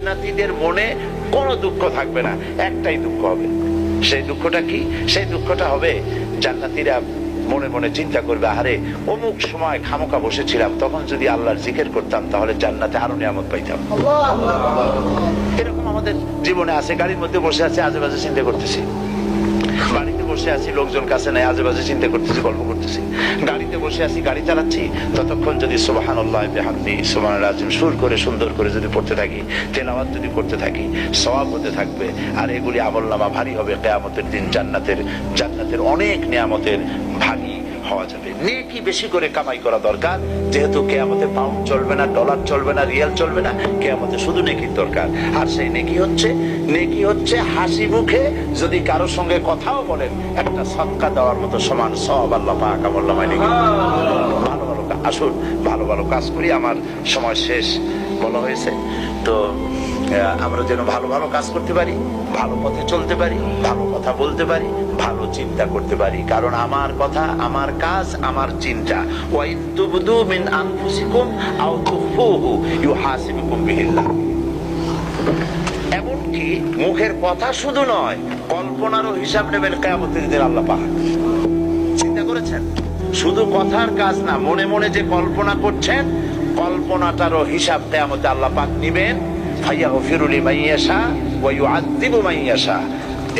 জান্নাতীদের মনে কোনো দুঃখ থাকবে না একটাই দুঃখ হবে। সেই দুঃখটা কি? সেই দুঃখটা হবে জান্নাতিরা মনে মনে চিন্তা করবে আরে অমুক সময় খামোকা বসেছিলাম তখন যদি আল্লাহর জিকের করতাম তাহলে জান্নাতে আরও নিয়ামত পাইতাম। এরকম আমাদের জীবনে আছে গাড়ির মধ্যে বসে আছে আজেবাজে চিন্তা করতেছি। বসে আছি, লোকজন কাছে নাই, আজেবাজে চিন্তা করতেছি, গল্প করতেছি। গাড়িতে বসে আছি, গাড়ি চালাচ্ছি, ততক্ষণ যদি সোবাহান আল্লাহ বেহামদি সুবাহ রাজিম, সুর করে, সুন্দর করে যদি পড়তে থাকি, তেলাওয়াত যদি করতে থাকি সবাব হতে থাকবে, আর এগুলি আমল নামা ভারী হবে, কেয়ামতের দিন জান্নাতের জান্নাতের অনেক নিয়ামতের ভাগী হওয়া যাবে। নেকি বেশি করে কামাই করা দরকার। যেহেতু কেয়ামতে পাউন্ড চলবে না ডলার চলবে না রিয়াল চলবে না কেয়ামতে শুধু নেকির দরকার। আর সেই নেকি হচ্ছে নেকি হচ্ছে হাসি মুখে যদি কারও সঙ্গে কথাও বলেন একটা সৎকা দেওয়ার মতো সমান সব আল্লাহ পাক আমল্লাহ ভালো আসুন, ভালো ভালো কাজ করি, আমার সময় শেষ বলা হয়েছে। তো আমরা যেন ভালো ভালো কাজ করতে পারি, ভালো পথে চলতে পারি, ভালো কথা বলতে পারি, ভালো চিন্তা করতে পারি। কারণ আমার কথা, আমার কাজ, আমার চিন্তা। মিন আনফুসিকুম আও তুখফুহু ইউহাসিবুকুম বিহিল্লাহ। এমনকি মুখের কথা শুধু নয়, কল্পনারও হিসাব নেবেন কেয়ামতের দিন আল্লাহ পাক। চিন্তা করেছেন? শুধু কথার কাজ না, মনে মনে যে কল্পনা করছেন, কল্পনাটারও হিসাব কেয়ামতে আল্লাহ পাক নিবেন। ফাইয়া হফিরুলি মাইয়াশা ওয়াইউ আদিবু মাইয়াশা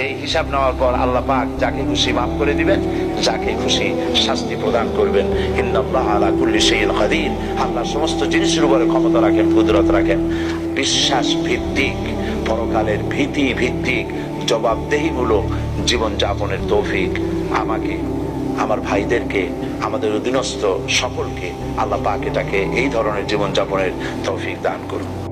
এই হিসাব নেওয়ার পর আল্লাহ পাক যাকে খুশি মাফ করে দিবেন, যাকে খুশি শাস্তি প্রদান করবেন। আল্লাহ সমস্ত জিনিসের উপরে ক্ষমতা রাখেন, কুদরত রাখেন। বিশ্বাস ভিত্তিক পরকালের ভীতি ভিত্তিক, জবাবদেহিমূলক জীবন যাপনের তৌফিক আমাকে আমার ভাইদেরকে আমাদের অধীনস্থ সকলকে আল্লাহ পাক এটাকে এই ধরনের জীবনযাপনের তৌফিক দান করুন।